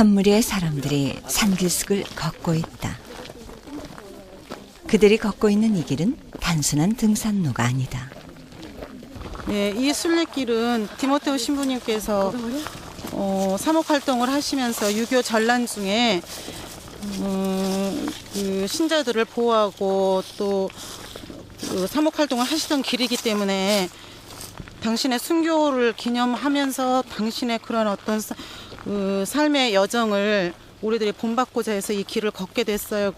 한 무리의 사람들이 산길속을 걷고 있다. 그들이 걷고 있는 이 길은 단순한 등산로가 아니다. 예, 이 순례길은 디모테오 신부님께서 어, 사목 활동을 하시면서 유교 전란 중에 음, 그 신자들을 보호하고 또 그 사목 활동을 하시던 길이기 때문에 당신의 순교를 기념하면서 당신의 그런 어떤 사- 그 삶의 여정을 우리들이 본받고자 해서 이 길을 걷게 됐어요.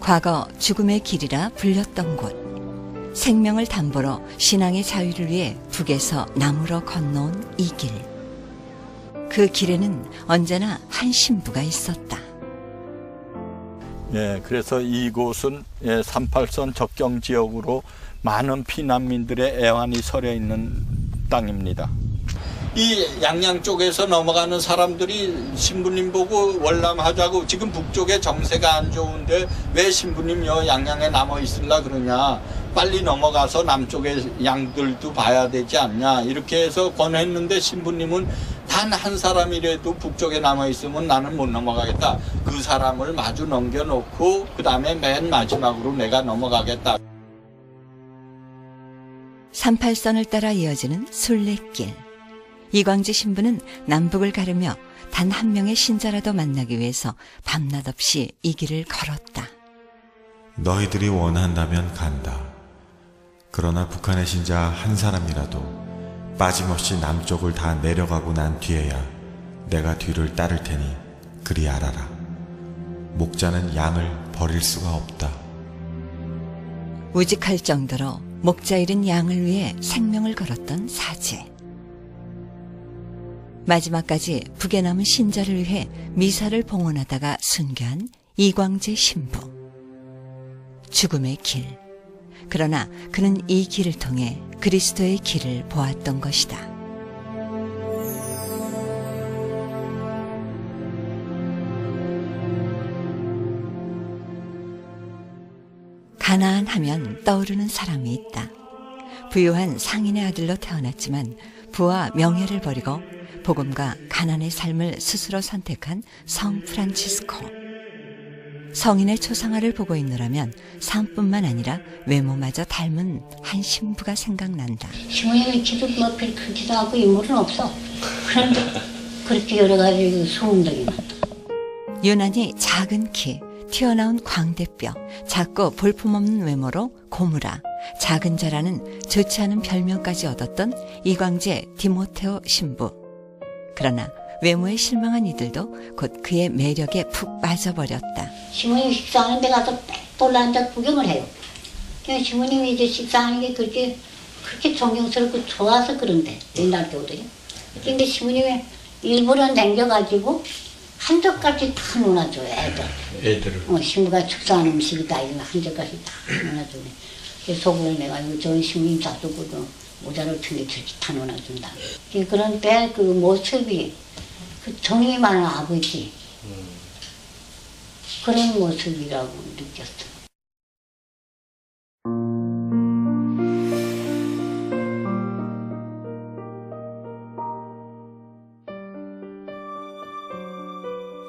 과거 죽음의 길이라 불렸던 곳. 생명을 담보로 신앙의 자유를 위해 북에서 남으로 건너온 이 길. 그 길에는 언제나 한 신부가 있었다. 예, 그래서 이곳은 예, 38선 접경 지역으로 많은 피난민들의 애환이 서려 있는 땅입니다. 이 양양 쪽에서 넘어가는 사람들이 신부님 보고 월남하자고 지금 북쪽에 정세가 안 좋은데 왜 신부님 여 양양에 남아 있을라 그러냐? 빨리 넘어가서 남쪽의 양들도 봐야 되지 않냐? 이렇게 해서 권했는데 신부님은 단 한 사람이라도 북쪽에 남아 있으면 나는 못 넘어가겠다. 그 사람을 마주 넘겨놓고 그 다음에 맨 마지막으로 내가 넘어가겠다. 38선을 따라 이어지는 순례길. 이광재 신부는 남북을 가르며 단 한 명의 신자라도 만나기 위해서 밤낮 없이 이 길을 걸었다. 너희들이 원한다면 간다. 그러나 북한의 신자 한 사람이라도 빠짐없이 남쪽을 다 내려가고 난 뒤에야 내가 뒤를 따를 테니 그리 알아라. 목자는 양을 버릴 수가 없다. 우직할 정도로 목자 잃은 양을 위해 생명을 걸었던 사제. 마지막까지 북에 남은 신자를 위해 미사를 봉헌하다가 순교한 이광재 신부. 죽음의 길. 그러나 그는 이 길을 통해 그리스도의 길을 보았던 것이다. 가나안 하면 떠오르는 사람이 있다. 부유한 상인의 아들로 태어났지만 부와 명예를 버리고 복음과 가난의 삶을 스스로 선택한 성 프란치스코. 성인의 초상화를 보고 있노라면 삶뿐만 아니라 외모마저 닮은 한 신부가 생각난다. 시모님이 기도 뭐별 크기도 하고 인물은 없어. 그런데 그렇게 여러 가지 소문들이 난다. 유난히 작은 키, 튀어나온 광대뼈, 작고 볼품없는 외모로 고무라, 작은 자라는 좋지 않은 별명까지 얻었던 이광재 디모테오 신부. 그러나 외모에 실망한 이들도 곧 그의 매력에 푹 빠져버렸다. 시모님 식사하는 데 가서 빽돌 앉아 구경을 해요. 그냥 시모님이 이제 식사하는 게 그렇게 그렇게 존경스럽고 좋아서 그런데 옛날 교들이. 근데 시모님이 일부러 남겨가지고 한 젓갈씩 다 놓아줘요 애들. 애들을 어, 신부가 축사한 음식이다 이런 한 젓갈씩 다 놓아주네. 속을 내가 이거 저희 시모님 자주고도 모자를 튼게 저렇게 다 놓아 준다. 그 그런 때 그 모습이 그 정이 많은 아버지 그런 모습이라고 느꼈어.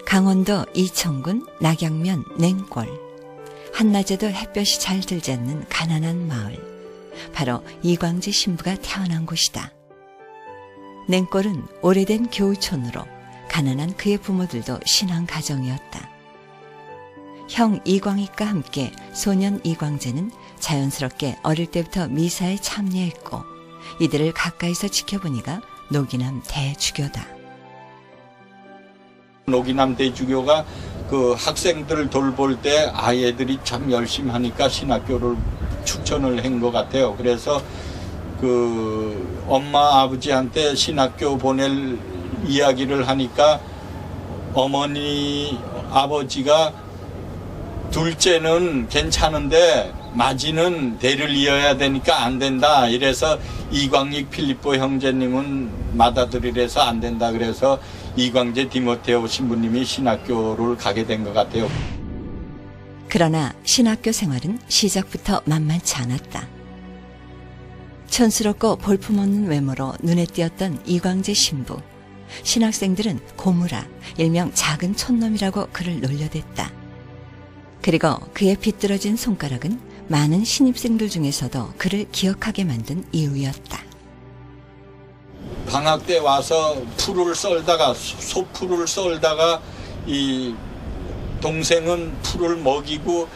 강원도 이천군 낙양면 냉골. 한낮에도 햇볕이 잘 들지 않는 가난한 마을. 바로 이광재 신부가 태어난 곳이다. 냉골은 오래된 교우촌으로 가난한 그의 부모들도 신앙 가정이었다. 형 이광익과 함께 소년 이광재는 자연스럽게 어릴 때부터 미사에 참여했고 이들을 가까이서 지켜보니가 노기남 대주교다. 노기남 대주교가 그 학생들을 돌볼 때 아이들이 참 열심히 하니까 신학교를 추천을 한 것 같아요. 그래서 그 엄마 아버지한테 신학교 보낼 이야기를 하니까 어머니 아버지가 둘째는 괜찮은데 마지는 대를 이어야 되니까 안 된다. 이래서 이광익 필리포 형제님은 맏아들이라서 안 된다. 그래서 이광재 디모테오 신부님이 신학교를 가게 된 것 같아요. 그러나 신학교 생활은 시작부터 만만치 않았다. 촌스럽고 볼품없는 외모로 눈에 띄었던 이광재 신부. 신학생들은 고무라, 일명 작은 촌놈이라고 그를 놀려댔다. 그리고 그의 비뚤어진 손가락은 많은 신입생들 중에서도 그를 기억하게 만든 이유였다. 방학 때 와서 풀을 썰다가 소- 소풀을 썰다가 이 동생은 풀을 먹이고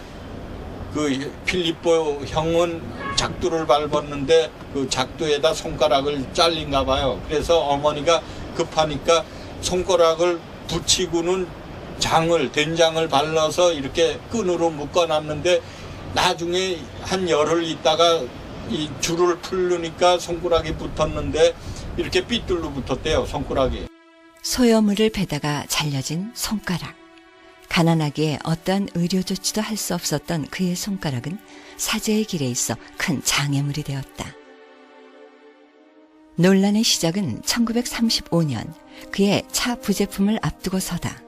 그 필리포 형은 작두를 밟았는데 그 작두에다 손가락을 잘린가 봐요. 그래서 어머니가 급하니까 손가락을 붙이고는 장을 된장을 발라서 이렇게 끈으로 묶어 놨는데 나중에 한 열흘 있다가 이 줄을 풀르니까 손가락이 붙었는데 이렇게 삐뚤로 붙었대요 손가락이. 소여물을 베다가 잘려진 손가락. 가난하기에 어떠한 의료 조치도 할 수 없었던 그의 손가락은 사제의 길에 있어 큰 장애물이 되었다. 논란의 시작은 1935년 그의 차 부제품을 앞두고서다.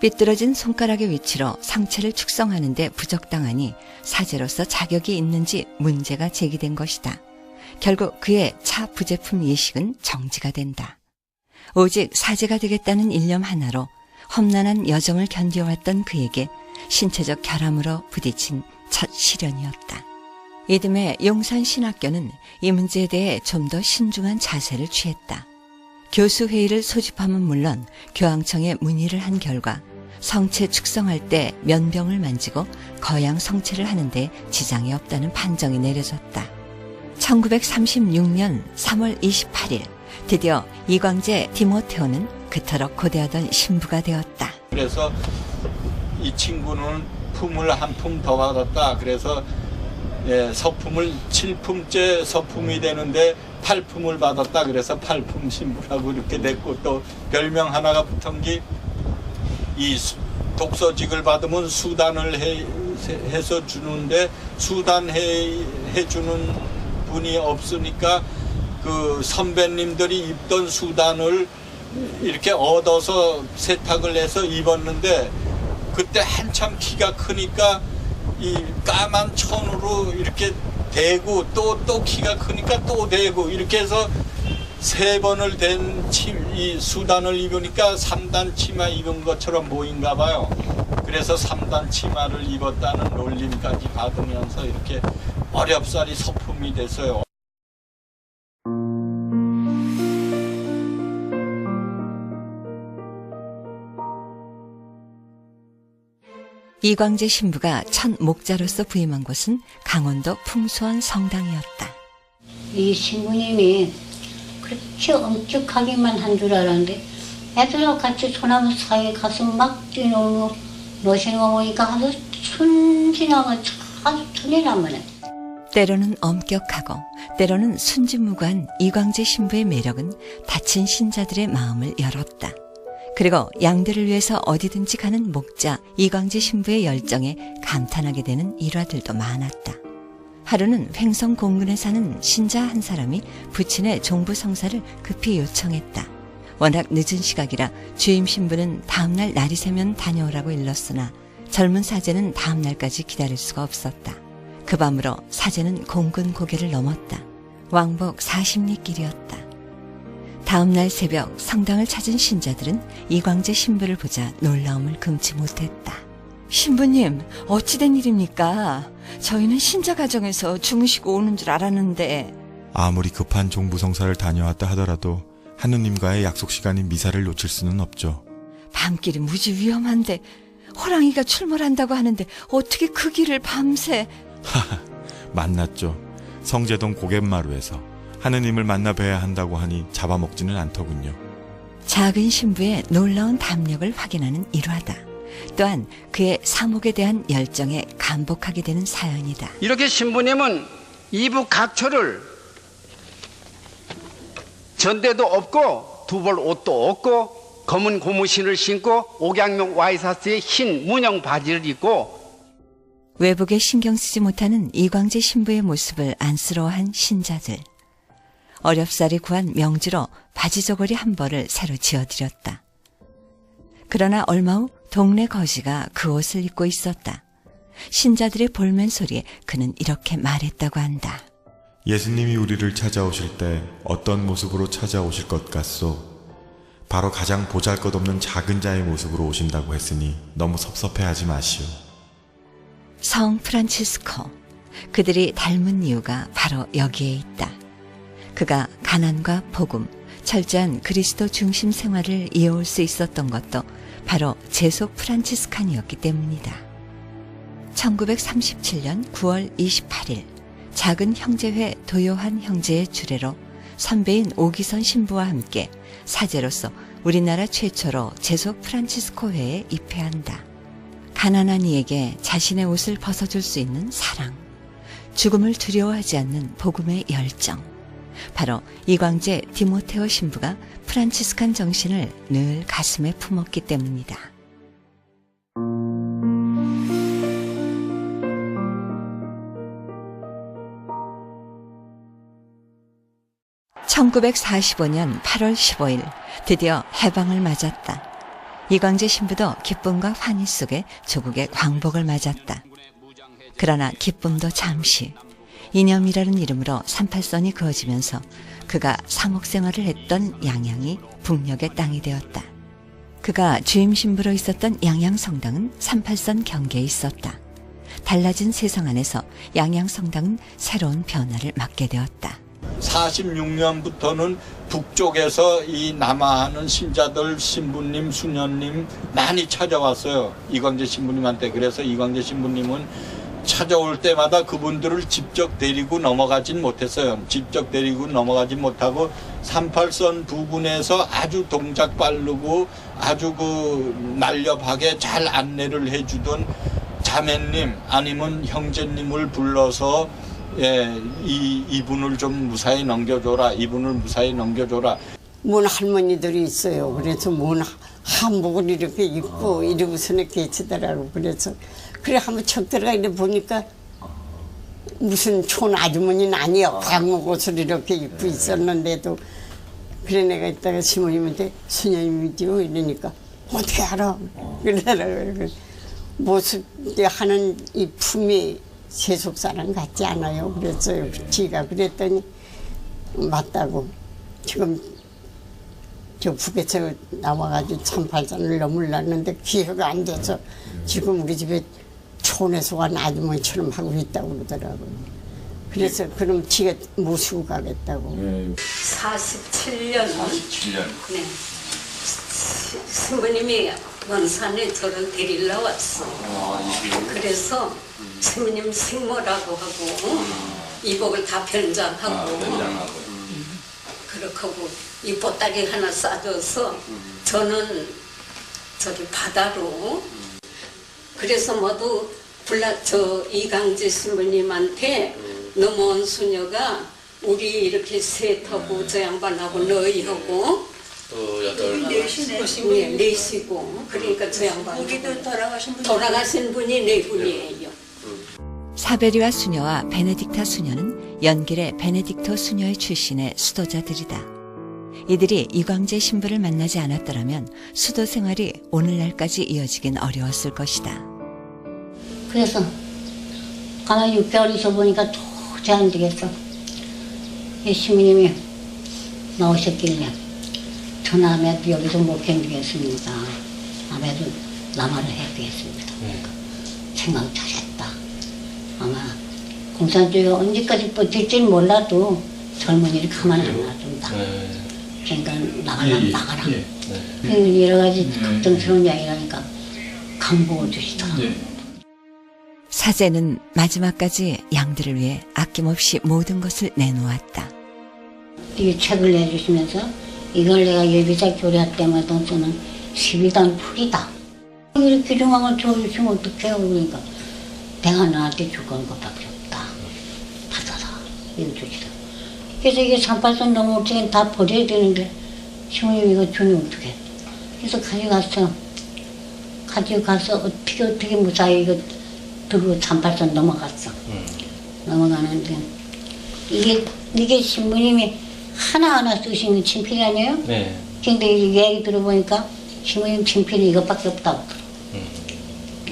삐뚤어진 손가락의 위치로 상체를 축성하는데 부적당하니 사제로서 자격이 있는지 문제가 제기된 것이다. 결국 그의 차 부제품 예식은 정지가 된다. 오직 사제가 되겠다는 일념 하나로 험난한 여정을 견뎌왔던 그에게 신체적 결함으로 부딪힌 첫 시련이었다. 이듬해 용산 신학교는 이 문제에 대해 좀 더 신중한 자세를 취했다. 교수 회의를 소집함은 물론 교황청에 문의를 한 결과 성체 축성할 때 면병을 만지고 거양 성체를 하는데 지장이 없다는 판정이 내려졌다. 1936년 3월 28일 드디어 이광재 디모테오는 그토록 고대하던 신부가 되었다. 그래서 이 친구는 품을 한 품 더 받았다. 그래서 예, 서품을 7품째 서품이 되는데 8품을 받았다. 그래서 8품 신부라고 이렇게 됐고 또 별명 하나가 붙은 게 이 독서직을 받으면 수단을 해, 해서 주는데 수단해 해주는 분이 없으니까 그 선배님들이 입던 수단을 이렇게 얻어서 세탁을 해서 입었는데 그때 한참 키가 크니까 이 까만 천으로 이렇게 대고 또 또 키가 크니까 또 대고 이렇게 해서 세 번을 된 이 수단을 입으니까 삼단 치마 입은 것처럼 보인가 봐요. 그래서 삼단 치마를 입었다는 놀림까지 받으면서 이렇게 어렵사리 서품이 됐어요. 이광재 신부가 첫 목자로서 부임한 곳은 강원도 풍수원 성당이었다. 이 신부님이 그렇게 엄격하기만 한 줄 알았는데 애들하고 같이 소나무 사이에 가서 막 뛰노는 노시는 거 보니까 아주 순진하고 아주 천이란 말이야. 때로는 엄격하고 때로는 순진무구한 이광재 신부의 매력은 다친 신자들의 마음을 열었다. 그리고 양들을 위해서 어디든지 가는 목자 이광재 신부의 열정에 감탄하게 되는 일화들도 많았다. 하루는 횡성 공군에 사는 신자 한 사람이 부친의 종부 성사를 급히 요청했다. 워낙 늦은 시각이라 주임 신부는 다음날 날이 새면 다녀오라고 일렀으나 젊은 사제는 다음날까지 기다릴 수가 없었다. 그 밤으로 사제는 공군 고개를 넘었다. 왕복 40리 길이었다. 다음날 새벽 성당을 찾은 신자들은 이광재 신부를 보자 놀라움을 금치 못했다. 신부님, 어찌된 일입니까? 저희는 신자 가정에서 주무시고 오는 줄 알았는데. 아무리 급한 종부성사를 다녀왔다 하더라도 하느님과의 약속 시간인 미사를 놓칠 수는 없죠. 밤길이 무지 위험한데 호랑이가 출몰한다고 하는데 어떻게 그 길을 밤새 만났죠. 성제동 고갯마루에서 하느님을 만나 뵈야 한다고 하니 잡아먹지는 않더군요. 작은 신부의 놀라운 담력을 확인하는 일화다. 또한 그의 사목에 대한 열정에 감복하게 되는 사연이다. 이렇게 신부님은 이부 각처를 전대도 없고 두벌 옷도 없고 검은 고무신을 신고 옥양용 와이사스의 흰 문형 바지를 입고 외복에 신경 쓰지 못하는 이광재 신부의 모습을 안쓰러워한 신자들. 어렵사리 구한 명주로 바지 저고리 한 벌을 새로 지어드렸다. 그러나 얼마 후 동네 거지가 그 옷을 입고 있었다. 신자들의 볼멘 소리에 그는 이렇게 말했다고 한다. 예수님이 우리를 찾아오실 때 어떤 모습으로 찾아오실 것 같소? 바로 가장 보잘것없는 작은 자의 모습으로 오신다고 했으니 너무 섭섭해하지 마시오. 성 프란치스코. 그들이 닮은 이유가 바로 여기에 있다. 그가 가난과 복음, 철저한 그리스도 중심 생활을 이어올 수 있었던 것도 바로 제속 프란치스칸이었기 때문이다. 1937년 9월 28일 작은 형제회 도요한 형제의 주례로 선배인 오기선 신부와 함께 사제로서 우리나라 최초로 제속 프란치스코회에 입회한다. 가난한 이에게 자신의 옷을 벗어줄 수 있는 사랑, 죽음을 두려워하지 않는 복음의 열정. 바로 이광재 디모테오 신부가 프란치스칸 정신을 늘 가슴에 품었기 때문이다. (1945년 8월 15일) 드디어 해방을 맞았다. 이광재 신부도 기쁨과 환희 속에 조국의 광복을 맞았다. 그러나 기쁨도 잠시 이념이라는 이름으로 38선이 그어지면서 그가 상옥 생활을 했던 양양이 북녘의 땅이 되었다. 그가 주임 신부로 있었던 양양성당은 38선 경계에 있었다. 달라진 세상 안에서 양양성당은 새로운 변화를 맞게 되었다. 46년부터는 북쪽에서 이 남아하는 신자들 신부님 수녀님 많이 찾아왔어요. 이광재 신부님한테. 그래서 이광재 신부님은 찾아올 때마다 그분들을 직접 데리고 넘어가진 못했어요. 직접 데리고 넘어가진 못하고 38선 부근에서 아주 동작 빠르고 아주 그 날렵하게 잘 안내를 해주던 자매님 아니면 형제님을 불러서 예, 이 이분을 좀 무사히 넘겨줘라. 이분을 무사히 넘겨줘라. 문 할머니들이 있어요. 그래서 문 한복을 이렇게 입고 이러고서는 계시더라고. 그래서 그래 한번 척 들어가 이래 보니까 무슨 촌 아주머니는 아니야. 방목 옷을 이렇게 입고 있었는데도 그래 내가 이따가 시모님한테 수녀님이죠 이러니까 어떻게 알아? 그러더라고요. 그 모습 하는 이 품이 세속 사람 같지 않아요. 그랬어요. 지가 그랬더니 맞다고 지금 저 북에서 나와가지고 참팔산을 넘으려는데 기회가 안 돼서 지금 우리 집에 촌에서 간 아주머니처럼 하고 있다고 그러더라고요. 그래서 그럼 지가 모시고 가겠다고. 47년. 47년. 네. 시- 스님이 원산에 저를 데리러 왔어. 그래서 스님 생모라고 하고 이복을 다 변장하고 음. 그렇게 하고 이 보따리 하나 싸줘서 저는 저기 바다로 그래서 모두 불라 저 이강재 신부님한테 넘어온 수녀가 우리 이렇게 셋하고 저 양반하고 너희하고 또 여덟 네, 넷이고 그러니까 저 양반 거기도 돌아가신 분 돌아가신 분이 네 분이에요. 사베리와 수녀와 베네딕타 수녀는 연길의 베네딕토 수녀의 출신의 수도자들이다. 이들이 이광재 신부를 만나지 않았더라면 수도 생활이 오늘날까지 이어지긴 어려웠을 것이다. 그래서 가만히 6개월 있어 보니까 도저히 안 되겠어. 이 시민님이 나오셨길래 전남에 여기서 못 견디겠습니다. 남에도 남아를 해야겠습니다. 생각 잘했다. 아마 공산주의가 언제까지 버틸지 몰라도 젊은이를 가만 안 놔둔다. 그러니까 나가라 나가라. 그 여러 가지 걱정스러운 이야기라니까 강복을 주시더라고. 사제는 마지막까지 양들을 위해 아낌없이 모든 것을 내놓았다. 이 책을 내주시면서 이걸 내가 예비자 교례 때마다 저는 12단 풀이다. 이렇게 중앙을 줘주시면 어떡해요. 그러니까 내가 나한테 주건 것밖에 없다. 받아라. 이거 주시다. 그래서 이게 38선 넘어올 때는 다 버려야 되는데 시모님 이거 주면 어떡해. 그래서 가져갔어. 가져가서 어떻게 어떻게 무사히 이거 들고 38선 넘어갔어. 넘어가는데 이게 이게 신부님이 하나하나 쓰시는 친필이 아니에요? 네. 근데 이 얘기 들어보니까 신부님 친필이 이것밖에 없다고.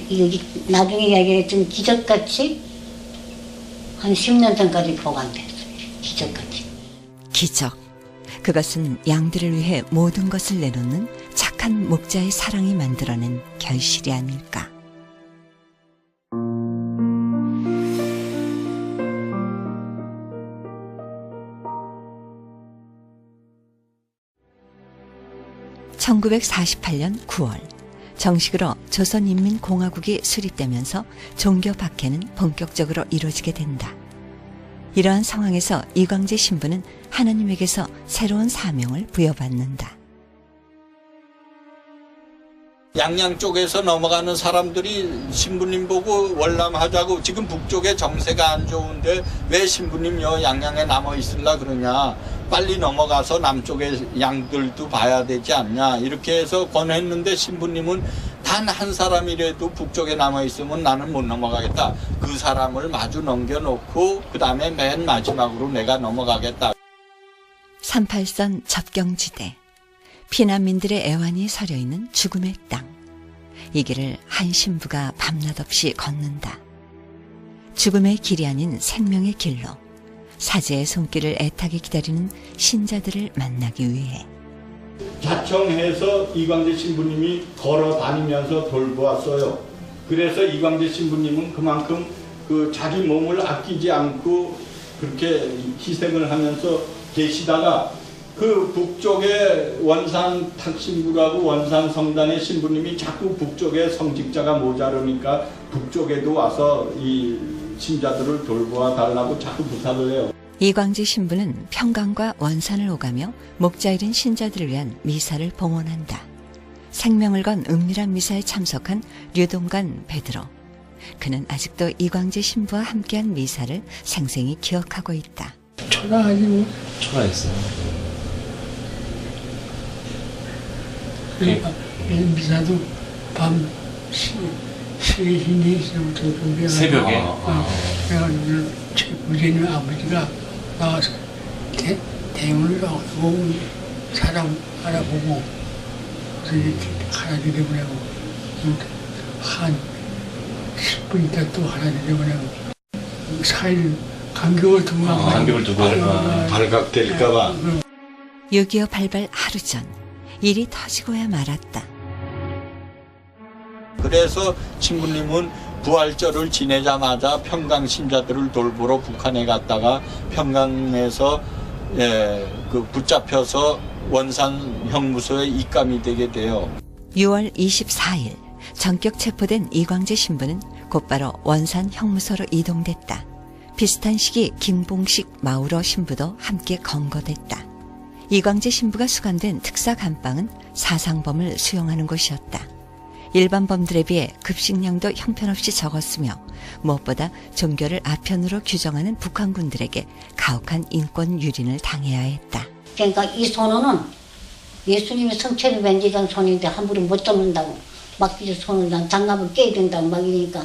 이게 나중에 이야기했던 기적같이 한 10년 전까지 보관됐어요. 기적같이. 기적. 그것은 양들을 위해 모든 것을 내놓는 착한 목자의 사랑이 만들어낸 결실이 아닐까. (1948년 9월) 정식으로 조선인민공화국이 수립되면서 종교 박해는 본격적으로 이루어지게 된다. 이러한 상황에서 이광재 신부는 하나님에게서 새로운 사명을 부여받는다. 양양 쪽에서 넘어가는 사람들이 신부님 보고 월남하자고 지금 북쪽에 정세가 안 좋은데 왜 신부님 여 양양에 남아 있을라 그러냐? 빨리 넘어가서 남쪽에 양들도 봐야 되지 않냐? 이렇게 해서 권했는데 신부님은 단 한 사람이라도 북쪽에 남아 있으면 나는 못 넘어가겠다. 그 사람을 마주 넘겨놓고 그 다음에 맨 마지막으로 내가 넘어가겠다. 38선 접경지대. 피난민들의 애환이 서려 있는 죽음의 땅. 이 길을 한 신부가 밤낮 없이 걷는다. 죽음의 길이 아닌 생명의 길로 사제의 손길을 애타게 기다리는 신자들을 만나기 위해 자청해서 이광재 신부님이 걸어 다니면서 돌보았어요. 그래서 이광재 신부님은 그만큼 그 자기 몸을 아끼지 않고 그렇게 희생을 하면서 계시다가 그 북쪽에 원산 탁신부라고 원산 성단의 신부님이 자꾸 북쪽에 성직자가 모자르니까 북쪽에도 와서 이 신자들을 돌보아 달라고 자꾸 부탁을 해요. 이광재 신부는 평강과 원산을 오가며 목자 잃은 신자들을 위한 미사를 봉헌한다. 생명을 건 은밀한 미사에 참석한 류동관 베드로. 그는 아직도 이광재 신부와 함께한 미사를 생생히 기억하고 있다. 초라하지 초라했어요. 그러니까 미사도 밤 시, 시신이 있으면부터 준비해가지고 새벽에? 어, 그래가지고 최부제님 아버지가 나와서 대, 대문을 나오고 사람 알아보고 그래서 하나 드려보내고 한 10분 있다 또 하나 드려보내고 4일 간격을 두고 아, 간격을 두고, 아. 발각될까봐. 6.25 발발 하루 전 일이 터지고야 말았다. 그래서 친구님은 부활절을 지내자마자 평강 신자들을 돌보러 북한에 갔다가 평강에서 예, 그 붙잡혀서 원산 형무소에 입감이 되게 돼요. 6월 24일 전격 체포된 이광재 신부는 곧바로 원산 형무소로 이동됐다. 비슷한 시기 김봉식 마우러 신부도 함께 검거됐다. 이광재 신부가 수감된 특사 감방은 사상범을 수용하는 곳이었다. 일반 범들에 비해 급식량도 형편없이 적었으며 무엇보다 종교를 아편으로 규정하는 북한군들에게 가혹한 인권 유린을 당해야 했다. 그러니까 이 손호는 예수님이 성체를 벤지던 손인데 함부로 못 잡는다고 막 이제 손을 난 장갑을 깨야 된다고 막 이러니까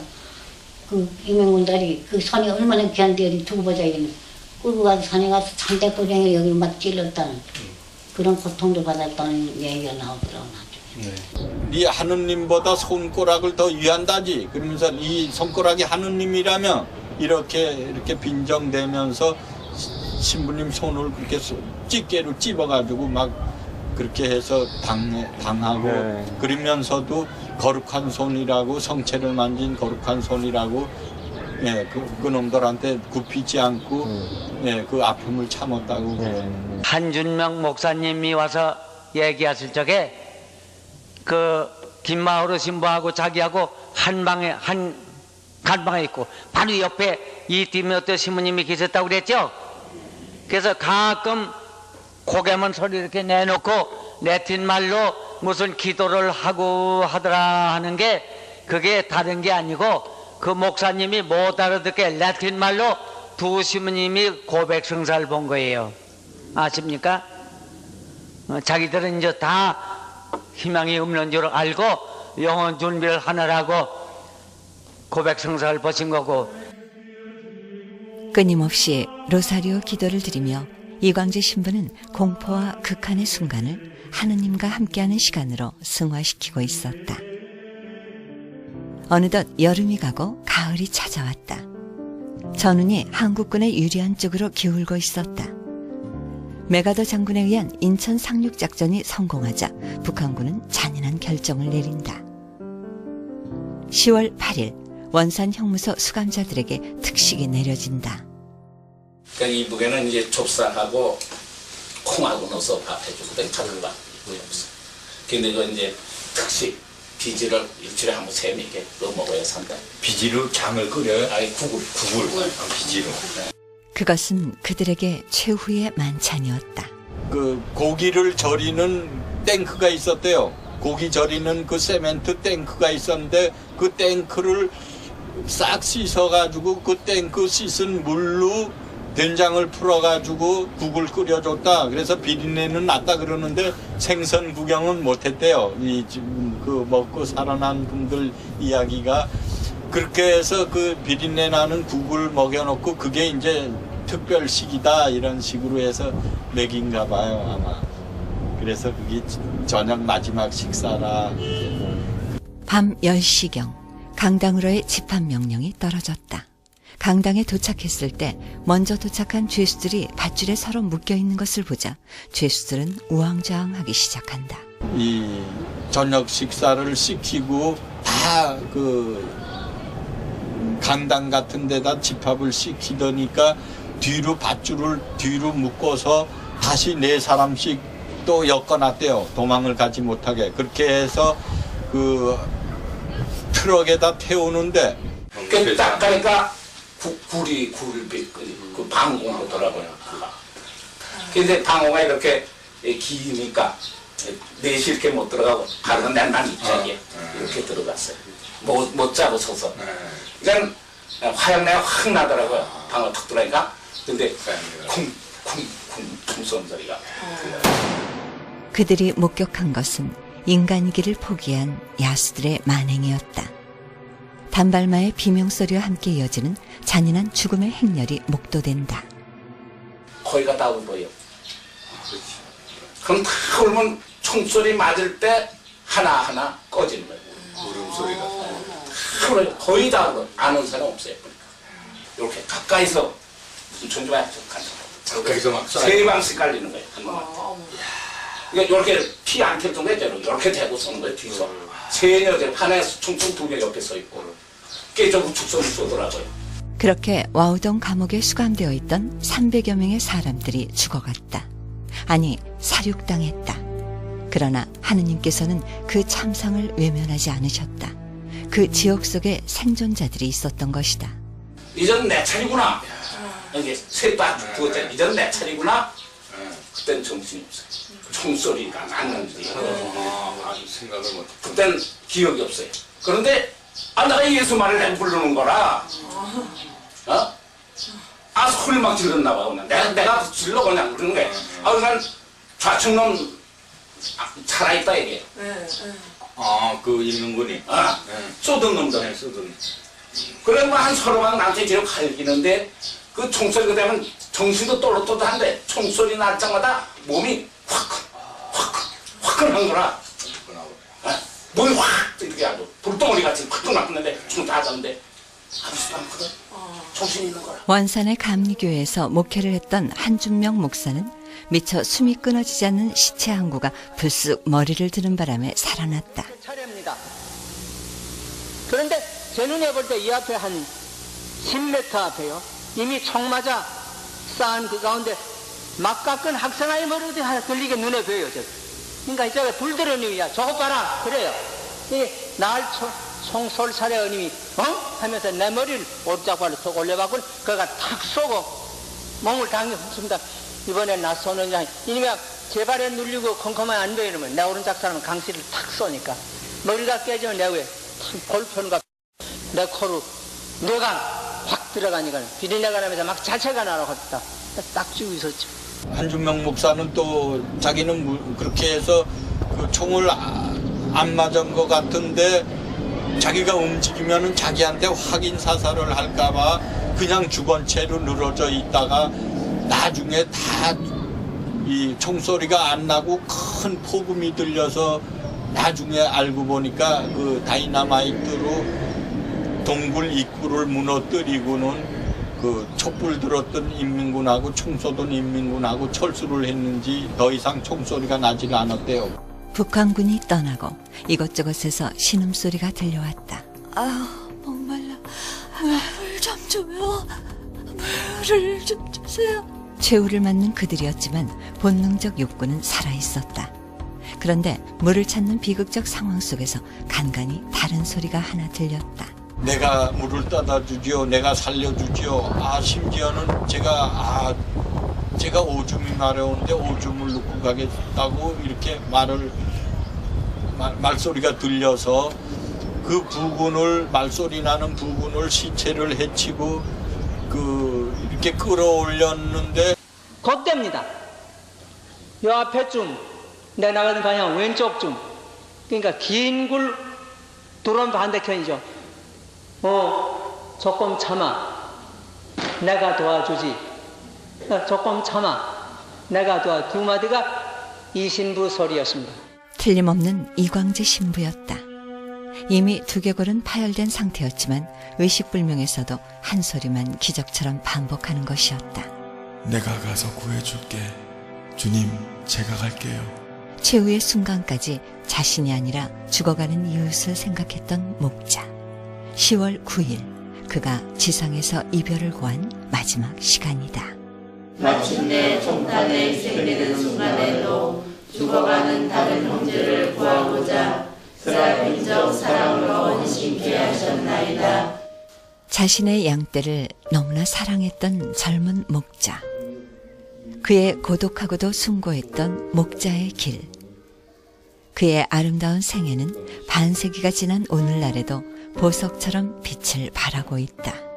그 임명군들이 그 손이 얼마나 귀한데 두고 보자 이러면 끌고 가서 산에 가서 산대고쟁이 여기를 막 찔렀다는 그런 고통도 받았다는 얘기가 나오더라고 나중에. 네 하느님보다 손가락을 더 위한다지. 그러면서 이 손가락이 하느님이라면 이렇게 이렇게 빈정대면서 시- 신부님 손을 그렇게 소- 집게로 찝어가지고 막 그렇게 해서 당, 당하고 그러면서도 거룩한 손이라고 성체를 만진 거룩한 손이라고 예, 그, 그 놈들한테 굽히지 않고 예, 그 아픔을 참았다고 한준명 목사님이 와서 얘기하실 적에 그 김마으로 신부하고 자기하고 한 방에 한 간방에 있고 바로 옆에 이 디메오테 신부님이 계셨다고 그랬죠. 그래서 가끔 고개만 소리 이렇게 내놓고 레틴 말로 무슨 기도를 하고 하더라 하는 게 그게 다른 게 아니고 그 목사님이 못 알아듣게 레틴 말로 두 신부님이 고백 성사를 본 거예요. 아십니까? 어, 자기들은 이제 다 희망이 없는 줄 알고 영혼 준비를 하느라고 고백 성사를 보신 거고 끊임없이 로사리오 기도를 드리며 이광재 신부는 공포와 극한의 순간을 하느님과 함께하는 시간으로 승화시키고 있었다. 어느덧 여름이 가고 가을이 찾아왔다. 전운이 한국군의 유리한 쪽으로 기울고 있었다. 메가더 장군에 의한 인천 상륙 작전이 성공하자 북한군은 잔인한 결정을 내린다. 10월 8일 원산 형무소 수감자들에게 특식이 내려진다. 그러니까 이 무게는 이제 좁쌀하고 콩하고 넣어서 밥 저녁밥 이거 없어. 근데 이제 특식 비지를 일주일에 한번개 넣어 먹어야 산다. 비지로 장을 끓여요? 아니 국을 국을 아, 비지로. 그것은 그들에게 최후의 만찬이었다. 그 고기를 절이는 탱크가 있었대요. 고기 절이는 그 세멘트 탱크가 있었는데 그 탱크를 싹 씻어가지고 그 탱크 씻은 물로 된장을 풀어가지고 국을 끓여줬다. 그래서 비린내는 났다 그러는데 생선 구경은 못했대요. 이 지금 그 먹고 살아난 분들 이야기가 그렇게 해서 그 비린내 나는 국을 먹여놓고 그게 이제 특별식이다 이런 식으로 해서 먹인가 봐요 아마. 그래서 그게 저녁 마지막 식사라. 밤 10시경 강당으로의 집합 명령이 떨어졌다. 강당에 도착했을 때 먼저 도착한 죄수들이 밧줄에 서로 묶여 있는 것을 보자 죄수들은 우왕좌왕하기 시작한다. 이 저녁 식사를 시키고 다 그 강당 같은 데다 집합을 시키더니까 뒤로 밧줄을 뒤로 묶어서 다시 네 사람씩 또 엮어놨대요. 도망을 가지 못하게. 그렇게 해서 그 트럭에다 태우는데 그 딱 가니까 구, 굴이 굴을 그, 그 방공으로 더라고요. 근데 방어가 이렇게 기니까 이렇게 못 들어가고 가는 내난 입장에 이렇게 들어갔어요. 못, 못 자고 서서. 그러니까 화양내가 확 나더라고요. 방어 탁 들어가니까. 근데 쿵, 쿵, 쿵, 쿵 소리가. 그들이 목격한 것은 인간이기를 포기한 야수들의 만행이었다. 단발마의 비명소리와 함께 이어지는 잔인한 죽음의 행렬이 목도된다. 거기가 다 울어요. 그럼 다 울면 총소리 맞을 때 하나하나 꺼지는 거예요. 울음소리가. 다 울어요. 거의 다 울어. 아는 사람 없어요. 이렇게 가까이서 무슨 봐요. 가까이서 막세 방씩 깔리는 거예요. 한 번만. 그러니까 이렇게 피 안 튈 정도에 이렇게 대고 서는 거예요. 뒤서. 세 여자 하나에 총총 두 개 옆에 서 있고 깨져고 축성을 쏘더라고요. 그렇게 와우동 감옥에 수감되어 있던 300여 명의 사람들이 죽어갔다. 아니, 사륙당했다. 그러나 하느님께서는 그 참상을 외면하지 않으셨다. 그 지옥 속에 생존자들이 있었던 것이다. 이제는 내 차례구나. 이게 셋다 두었잖아. 이제는 내 차례구나. 그땐 정신이 없어요. 총소리가 났는지. 생각을 못. 그땐 기억이 없어요. 그런데 아 내가 예수 말을 내 부르는 거라. 어? 아 소리 막 질렀나 봐. 그냥. 내가 내가 질러 그냥 그러는 거야. 아 그냥 좌측놈 아, 살아있다 얘기해. 아그 있는 분이. 아 쏘던 놈들. 쓰던. 그래 뭐한 서너 방 나한테 지금 갈기는데 그 총소리가 되면 정신도 또렷또렷한데 총소리 날 때마다 몸이 확확 화끈한 거라 어? 몸이 확 이렇게 아주 불덩어리 같이 확 났는데 지금 다 잤는데 아무것도 않거든 정신이 있는 거라 원산의 감리교회에서 목회를 했던 한준명 목사는 미처 숨이 끊어지지 않는 시체 한 구가 불쑥 머리를 드는 바람에 살아났다. 차례입니다. 그런데 제 눈에 볼 때 이 앞에 한 10m 앞에요. 이미 총 맞아 쌓은 그 가운데 막 깎은 학생아이 머리도 하나 들리게 눈에 보여요. 저. 그러니까 이쪽에 불 들은 의미야. 저것 봐라. 그래요. 이날 총쏠 차례 어님이 어? 하면서 내 머리를 오른쪽발로 톡 올려봤고 그가 탁 쏘고 몸을 당겼습니다. 이번에 나 쏘는 자 이님이 제발에 눌리고 컴컴하게 안 보이면 내 오른쪽 사람은 강씨를 탁 쏘니까 머리가 깨지면 내 위에 볼편과 내 코로 뇌가 확 들어가니까 비린내가 나면서 막 자체가 날아갔다. 딱 쥐고 있었죠. 한준명 목사는 또 자기는 무- 그렇게 해서 그 총을 아- 안 맞은 것 같은데 자기가 움직이면은 자기한테 확인 사살을 할까봐 그냥 죽은 채로 늘어져 있다가 나중에 다 이 총소리가 안 나고 큰 폭음이 들려서 나중에 알고 보니까 그 다이나마이트로 동굴 입구를 무너뜨리고는 그그 촛불 들었던 인민군하고 총 쏘던 인민군하고 철수를 했는지 더 이상 총소리가 나지가 않았대요. 북한군이 떠나고 이곳저곳에서 신음소리가 들려왔다. 아, 목말라. 물 좀 줘요. 물을 좀 주세요. 최후를 맞는 그들이었지만 본능적 욕구는 살아있었다. 그런데 물을 찾는 비극적 상황 속에서 간간히 다른 소리가 하나 들렸다. 내가 물을 따다 주지요. 내가 살려주지요. 아 심지어는 제가 아 제가 오줌이 마려운데 오줌을 넣고 가겠다고 이렇게 말을 말, 말소리가 들려서 그 부군을 말소리 나는 부군을 시체를 해치고 그 이렇게 끌어올렸는데 그때입니다. 요 앞에쯤 내 나가는 방향 왼쪽쯤 그러니까 긴 굴 도론 반대편이죠. 어 조금 참아 내가 도와주지 어, 조금 참아 내가 도와 두 마디가 이 신부 소리였습니다. 틀림없는 이광재 신부였다. 이미 두개골은 파열된 상태였지만 의식불명에서도 한 소리만 기적처럼 반복하는 것이었다. 내가 가서 구해줄게. 주님, 제가 갈게요. 최후의 순간까지 자신이 아니라 죽어가는 이웃을 생각했던 목자. 10월 9일 그가 지상에서 이별을 고한 마지막 시간이다. 마침내 총탄에 희생되는 순간에도 죽어가는 다른 형제를 구하고자 세라핀적 사랑으로 헌신케 하셨나이다. 자신의 양떼를 너무나 사랑했던 젊은 목자. 그의 고독하고도 숭고했던 목자의 길. 그의 아름다운 생애는 반세기가 지난 오늘날에도 보석처럼 빛을 발하고 있다.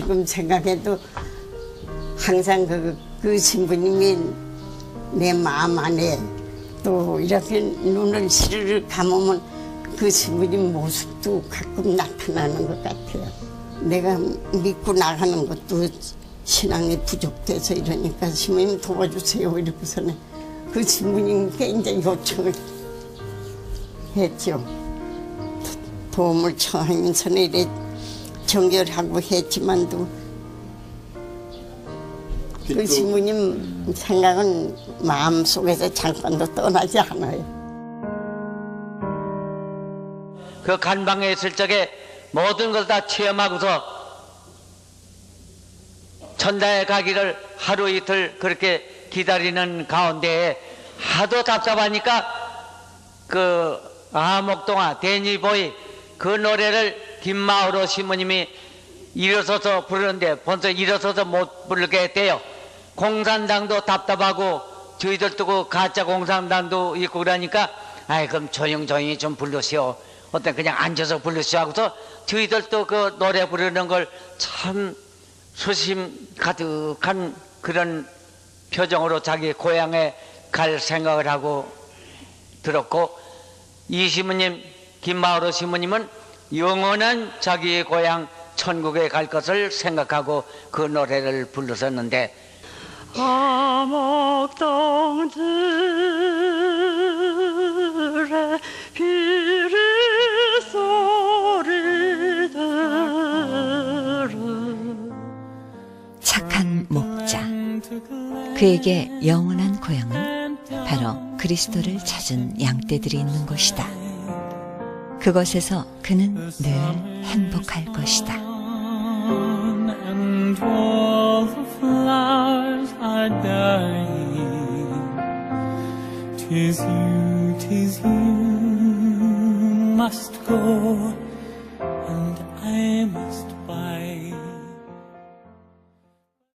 지금 생각해도 항상 그, 그 신부님이 내 마음 안에 또 이렇게 눈을 시르르 감으면 그 신부님 모습도 가끔 나타나는 것 같아요. 내가 믿고 나가는 것도 신앙이 부족돼서 이러니까 신부님 도와주세요 이러고서는 그 신부님께 이제 요청을 했죠. 도움을 청하면서는 이래 정결하고 했지만도 그 신부님 생각은 마음속에서 잠깐도 떠나지 않아요. 그 간방에 있을 적에 모든 걸 다 체험하고서 천당에 가기를 하루 이틀 그렇게 기다리는 가운데 하도 답답하니까 그 아목동화 데니보이 그 노래를 김마으로 신부님이 일어서서 부르는데 벌써 일어서서 못 부르게 했대요. 공산당도 답답하고 저희들도 그 가짜 공산당도 있고 그러니까 아이 그럼 조용조용히 좀 부르시오. 어떤 그냥 앉아서 부르시오 하고서 저희들 도 그 노래 부르는 걸 참 수심 가득한 그런 표정으로 자기 고향에 갈 생각을 하고 들었고 이 시모님 김마으로 시모님은 영원한 자기의 고향 천국에 갈 것을 생각하고 그 노래를 불렀었는데 암흑동들의 비리 소리 들어 착한 목자. 그에게 영원한 고향은 바로 그리스도를 찾은 양떼들이 있는 곳이다. 그곳에서 그는 늘 행복할 것이다.